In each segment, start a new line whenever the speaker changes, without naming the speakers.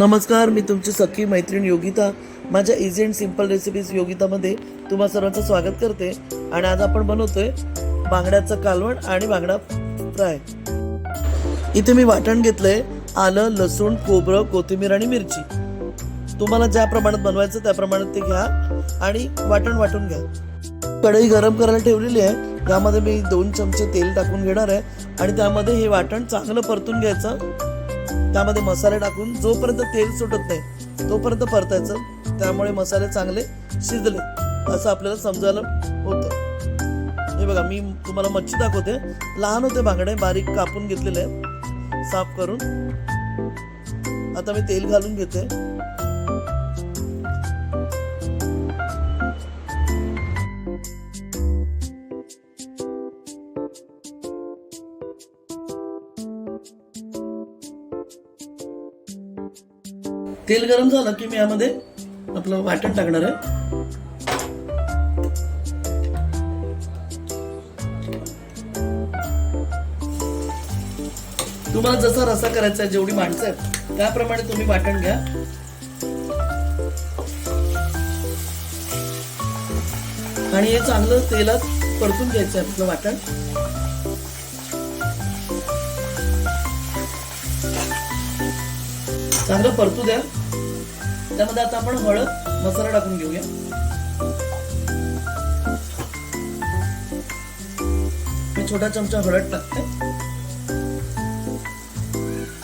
नमस्कार मी तुमची सखी मैत्रीण योगिता. माझ्या इझी अँड सिंपल रेसिपीज योगितामध्ये तुम्हा सर्वांचं स्वागत करते. आणि आज आपण बनवतोय बांगड्याचं कालवण आणि बांगडा फ्राय. इथे मी वाटण घेतलंय आलं लसूण खोबरं कोथिंबीर आणि मिरची. तुम्हाला ज्या प्रमाणात बनवायचं त्या प्रमाणात ते घ्या आणि वाटण वाटून घ्या. कढई गरम करायला ठेवलेली आहे. त्यामध्ये मी दोन चमचे तेल टाकून घेणार आहे. आणि त्यामध्ये हे वाटण चांगलं परतून घ्यायचं. त्यामध्ये मसाले टाकून जोपर्यंत तेल सुटत नाही तोपर्यंत परतायचं. त्यामुळे मसाले चांगले शिजले असं आपल्याला समजायला होतं. हे बघा मी तुम्हाला मच्छी दाखवते. लहान होते बांगडे बारीक कापून घेतलेले साफ करून. आता मी तेल घालून घेते. तेल गरम झालं की मी यामध्ये आपलं वाटण टाकणार आहे. तुम्हाला जसा रसा करायचा आहे जेवढी माणसं आहेत त्याप्रमाणे तुम्ही वाटण घ्या. आणि हे चांगलं तेलात परतून घ्यायचं आहे आपलं वाटण. चांगलं परतू द्या. त्यामध्ये आता आपण हळद मसाला टाकून घेऊया. मी छोटा चमचा हळद टाकते.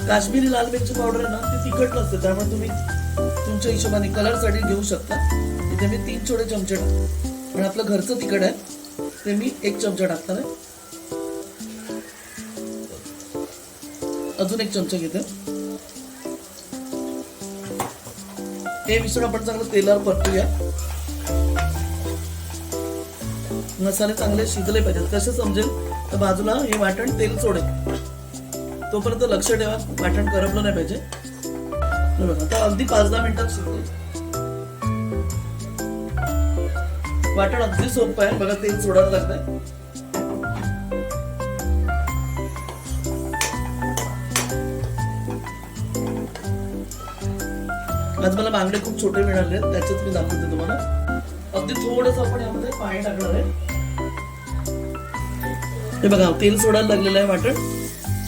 काश्मीरी लाल मिरची पावडर आहे ना ती तिखट नसते त्यामुळे तुम्ही तुमच्या हिशोबाने कलरसाठी घेऊ शकता. इथे मी तीन छोटे चमचे टाकतो. पण आपलं घरचं तिखट आहे ते मी एक चमचा टाकणार आहे. अजून एक चमचा घेते. हे मिश्रण आपण चांगलं तेलावर परतूया. मसाले चांगले शिजले पाहिजेत. कसे समजेल? तर बाजूला हे वाटण तेल सोडेल. तोपर्यंत लक्ष ठेवा. वाटण करपलं नाही पाहिजे. आता अगदी पाच दहा मिनिटात शिजले. वाटण अगदी सोपं आहे. बघा तेल सोडायला लागतंय आज मला बांगडे खूप छोटे मिळाले आहेत त्याच्यात मी दाखवते तुम्हाला. अगदी थोडस आपण यामध्ये पाणी टाकणार आहे. हे बघा तेल सोडायला लागलेलं आहे वाटण.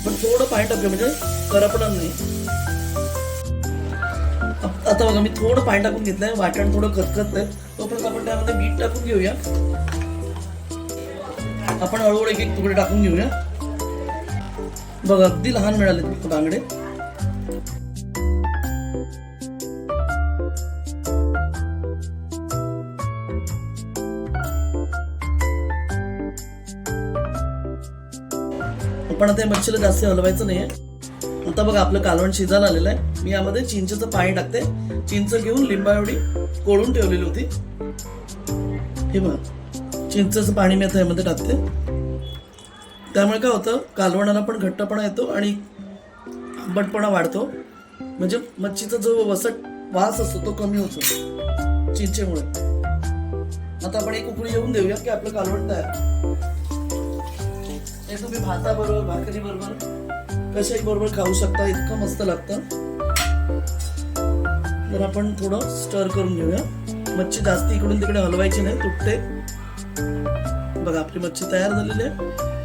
पण थोडं पाणी टाकलं म्हणजे करपणार नाही. आता बघा मी थोडं पाणी टाकून घेतलंय वाटण थोडं खतखत आहे. तोपर्यंत आपण त्यामध्ये मीठ टाकून घेऊया. आपण हळूहळू एक एक तुकडे टाकून घेऊया. बघा अगदी लहान मिळाले बांगडे. पण आता मच्छीला जास्त हलवायचं नाही आहे आता बघा आपलं कालवण शिजायला आलेलं आहे. मी यामध्ये चिंचेचं पाणी टाकते. चिंच घेऊन लिंबा एवढी कोळून ठेवलेली होती. हे बघा चिंचेचं पाणी मी आता यामध्ये टाकते. त्यामुळे काय होतं कालवणाला पण घट्टपणा येतो आणि आंबटपणा वाढतो. म्हणजे मच्छीचा जो वसट वास असतो तो कमी होतो चिंचेमुळे. आता आपण एक उकळी येऊन देऊया की आपलं कालवण तयार. हे तुम्ही भाता बरोबर भाकरी बरोबर कशाही बरोबर खाऊ शकता इतकं मस्त लागतं. तर आपण थोडं स्टर करून घेऊया. मच्छी जास्त इकडून तिकडे हलवायची नाही तुटते. बघा आपली मच्छी तयार झालेली आहे.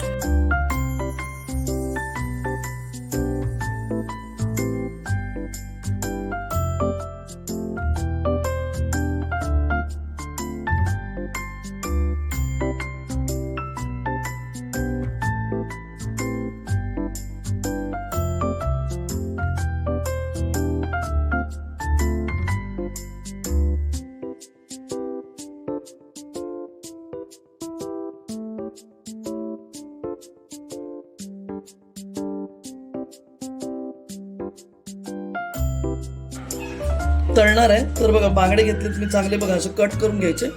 तळणार आहे. तर बघा बांगडे घेतले तुम्ही चांगले बघा असे कट करून घ्यायचे.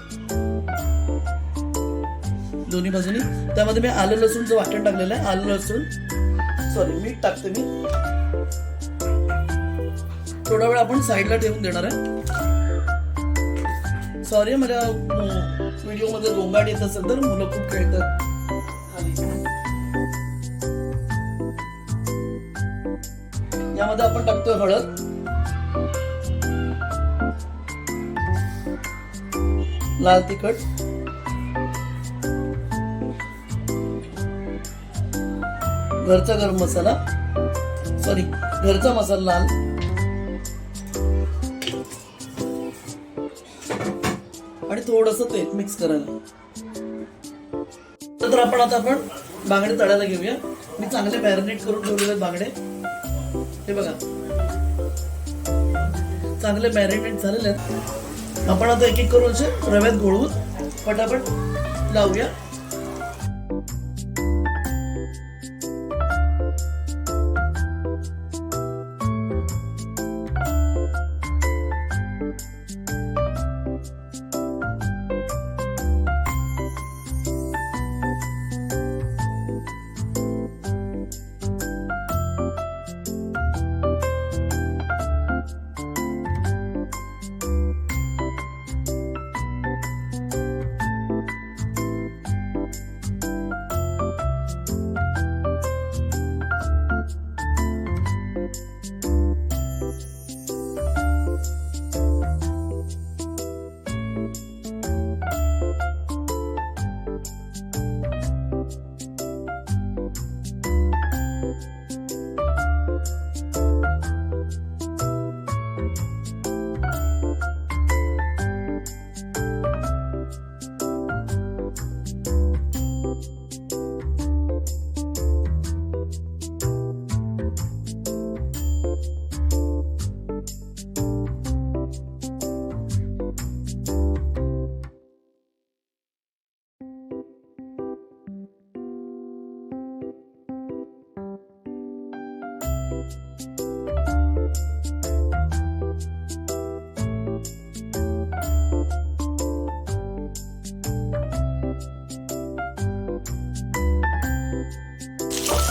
दोन्ही बाजूनी. त्यामध्ये मी आलं लसूणचं वाटण टाकलेलं आहे. आलं लसूण. सॉरी मीठ टाकते मी. थोडा वेळ आपण साईडला ठेवून देणार आहे. सॉरी माझ्या व्हिडिओमध्ये गोंगाट येत असेल तर मुलं खूप खेळतात. यामध्ये आपण टाकतोय हळद. लाल तिखट. घरचा गरम मसाला. सॉरी घरचा मसाला लाल. आणि थोडस तेल मिक्स करायला. तर आपण आता आपण बांगडे तळायला घेऊया. मी चांगले मॅरिनेट करून ठेवलेले बांगडे. हे बघा. चांगले मॅरिनेट झालेले आहेत. आपण आता एक एक करून असे रव्यात गोळवून पटापट लावूया.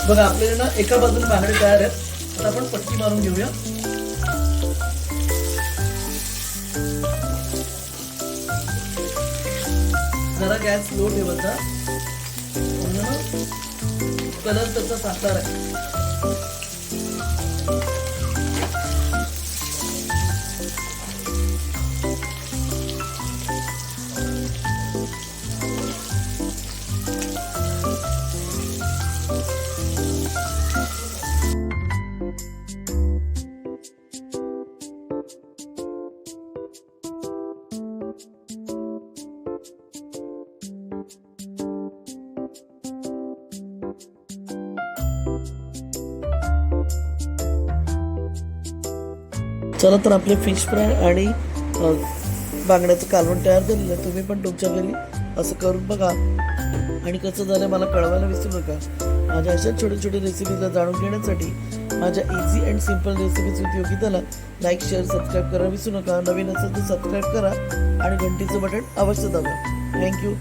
बघा आपल्याला ना एका बाजूने बांगडे तयार आहेत. आता आपण पट्टी मारून घेऊया. जरा गॅस लो ठेवायचा कलर त्याचा साकार आहे. चला तर आपले फिश फ्राय आणि बांगड्याचं कालवण तयार झालेलं आहे. तुम्ही पण तुमच्या घरी असं करून बघा. आणि कसं झालं मला कळवायला विसरू नका. माझ्या अशा छोट्या छोट्या रेसिपीला जाणून घेण्यासाठी माझ्या easy and simple recipes with योगिताला like share subscribe करायला विसरू नका. नवीन असेल तर सबस्क्राईब करा आणि घंटीचं बटन अवश्य दाबा. थँक्यू